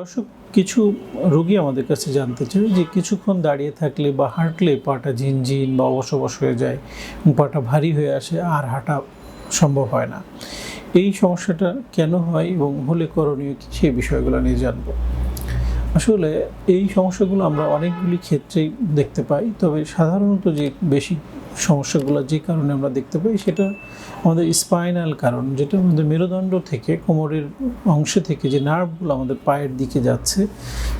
দর্শক, কিছু রোগী আমাদের কাছে জানতে চায় যে কিছুক্ষণ দাঁড়িয়ে থাকলে বা হাঁটলে পাটা ঝিনঝিন বা অবশ হয়ে যায়, পাটা ভারী হয়ে আসে, আর হাঁটা সম্ভব হয় না। এই সমস্যাটা কেন হয় এবং হলে করণীয় কি সেই বিষয়গুলো নিয়ে জানব। আসলে এই সমস্যাগুলো আমরা অনেকগুলি ক্ষেত্রেই দেখতে পাই, তবে সাধারণত যে বেশি সমস্যাগুলো যে কারণে আমরা দেখতে পাই, সেটা আমাদের স্পাইনাল কারণ, যেটা আমাদের মেরুদণ্ড থেকে কোমরের অংশে থেকে যে নার্ভগুলো আমাদের পায়ের দিকে যাচ্ছে,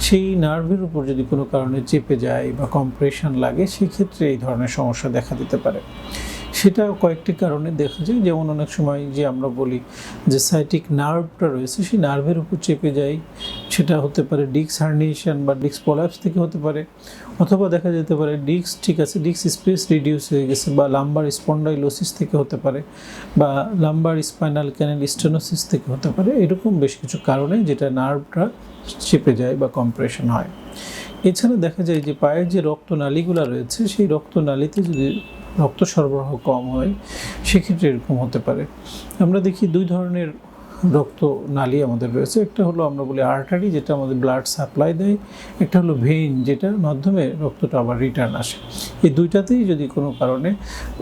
সেই নার্ভের উপর যদি কোনো কারণে চেপে যায় বা কম্প্রেশন লাগে, সেক্ষেত্রে এই ধরনের সমস্যা দেখা দিতে পারে। সেটা কয়েকটি কারণে দেখা যায়। যেমন অনেক সময় যে আমরা বলি যে সাইটিক নার্ভটা রয়েছে, সেই নার্ভের উপর চেপে যায় সেটা হতে পারে ডিক্স হার্নিয়েশন বা ডিক্স পলাপস থেকে হতে পারে, অথবা দেখা যেতে পারে ডিক্স ঠিক আছে ডিক্স স্পেস রিডিউস হয়ে গেছে বা লাম্বার স্পন্ডাইলোসিস থেকে হতে পারে বা লাম্বার স্পাইনাল ক্যানেল স্টেনোসিস থেকে হতে পারে, এরকম বেশ কিছু কারণে যেটা নার্ভটা চেপে যায় বা কম্প্রেশন হয়। এছাড়া দেখা যায় যে পায়ের যে রক্তনালীগুলো রয়েছে, সেই রক্তনালীতে যদি রক্ত সরবরাহ কম হয়, সেক্ষেত্রে এরকম হতে পারে। আমরা দেখি দুই ধরনের রক্ত নালী আমাদের রয়েছে। একটা হলো আমরা বলি আর্টারি যেটা আমাদের ব্লাড সাপ্লাই দেয়। একটা হলো ভেইন যেটার মাধ্যমে রক্তটা আবার রিটার্ন আসে। এই দুইটাতেই যদি কোনো কারণে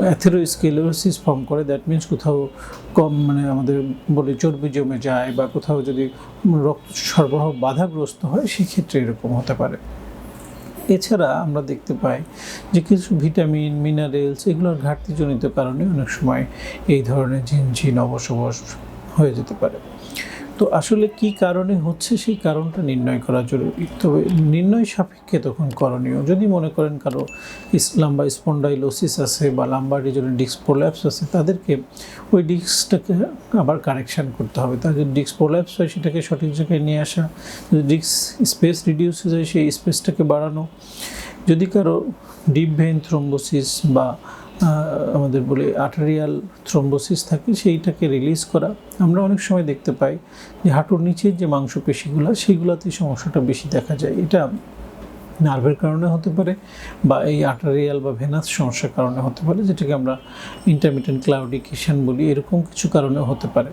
অ্যাথেরোস্কেলোসিস ফর্ম করে দ্যাট মিন্স কোথাও কম মানে আমাদের বলি চর্বি জমে যায় বা কোথাও যদি রক্ত সরবরাহ বাধাগ্রস্ত হয়, সেক্ষেত্রে এরকম হতে পারে। এছাড়া আমরা দেখতে পাই যে কিছু ভিটামিন, মিনারেলস এগুলোর ঘাটতিজনিত কারণে অনেক সময় এই ধরনের ঝিনঝিন অবসবস হয়ে যেতে পারে। তো আসলে কি কারণে হচ্ছে সেই কারণটা নির্ণয় করা জরুরি? তবে নির্ণয় সাপেক্ষে তখন করণীয়। যদি মনে করেন কারও লাম্বা স্পন্ডাইলোসিস আছে বা লাম্বার রিজনের ডিস্ক প্রোল্যাপস আছে, তাদেরকে ওই ডিস্কটাকে আবার কারেকশান করতে হবে। তার যদি ডিস্ক প্রোল্যাপস হয়, সেটাকে সঠিক জায়গায় নিয়ে আসা। যদি ডিস্ক স্পেস রিডিউস হয় সেই স্পেসটাকে বাড়ানো। যদি কারও ডিপ ভেন থ্রম্বোসিস বা আমাদের বলে আর্টারিয়াল থ্রম্বোসিস থাকে, সেইটাকে রিলিজ করা। আমরা অনেক সময় দেখতে পাই যে হাঁটুর নিচের যে মাংসপেশিগুলো সেইগুলোতে সমস্যাটা বেশি দেখা যায়। এটা নার্ভের কারণে হতে পারে বা এই আর্টারিয়াল বা ভেনাস সমস্যার কারণে হতে পারে, যেটাকে আমরা ইন্টারমিটেন্ট ক্লাউডিকেশন বলি। এরকম কিছু কারণে হতে পারে।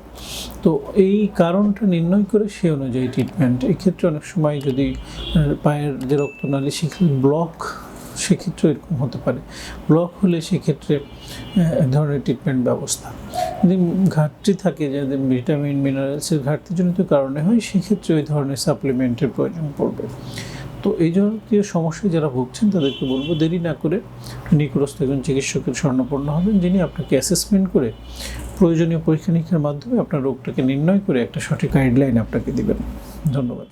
তো এই কারণটা নির্ণয় করে সে অনুযায়ী ট্রিটমেন্ট এক্ষেত্রে অনেক সময় যদি পায়ের যে রক্তনালী, সেখানে ব্লক সেক্ষেত্রে এরকম হতে পারে। ব্লক হলে সেক্ষেত্রে এক ধরনের ট্রিটমেন্ট ব্যবস্থা। যদি ঘাটতি থাকে যাদের ভিটামিন মিনারেলসের ঘাটতিজনিত কারণে হয়, সেক্ষেত্রে ওই ধরনের সাপ্লিমেন্টের প্রয়োজন পড়বে। তো এই জাতীয় সমস্যায় যারা ভুগছেন, তাদেরকে বলব দেরি না করে নিকটস্থ একজন চিকিৎসকের স্বর্ণপন্ন হবেন, যিনি আপনাকে অ্যাসেসমেন্ট করে প্রয়োজনীয় পরীক্ষা নিরীক্ষার মাধ্যমে আপনার রোগটাকে নির্ণয় করে একটা সঠিক গাইডলাইন আপনাকে দেবেন। ধন্যবাদ।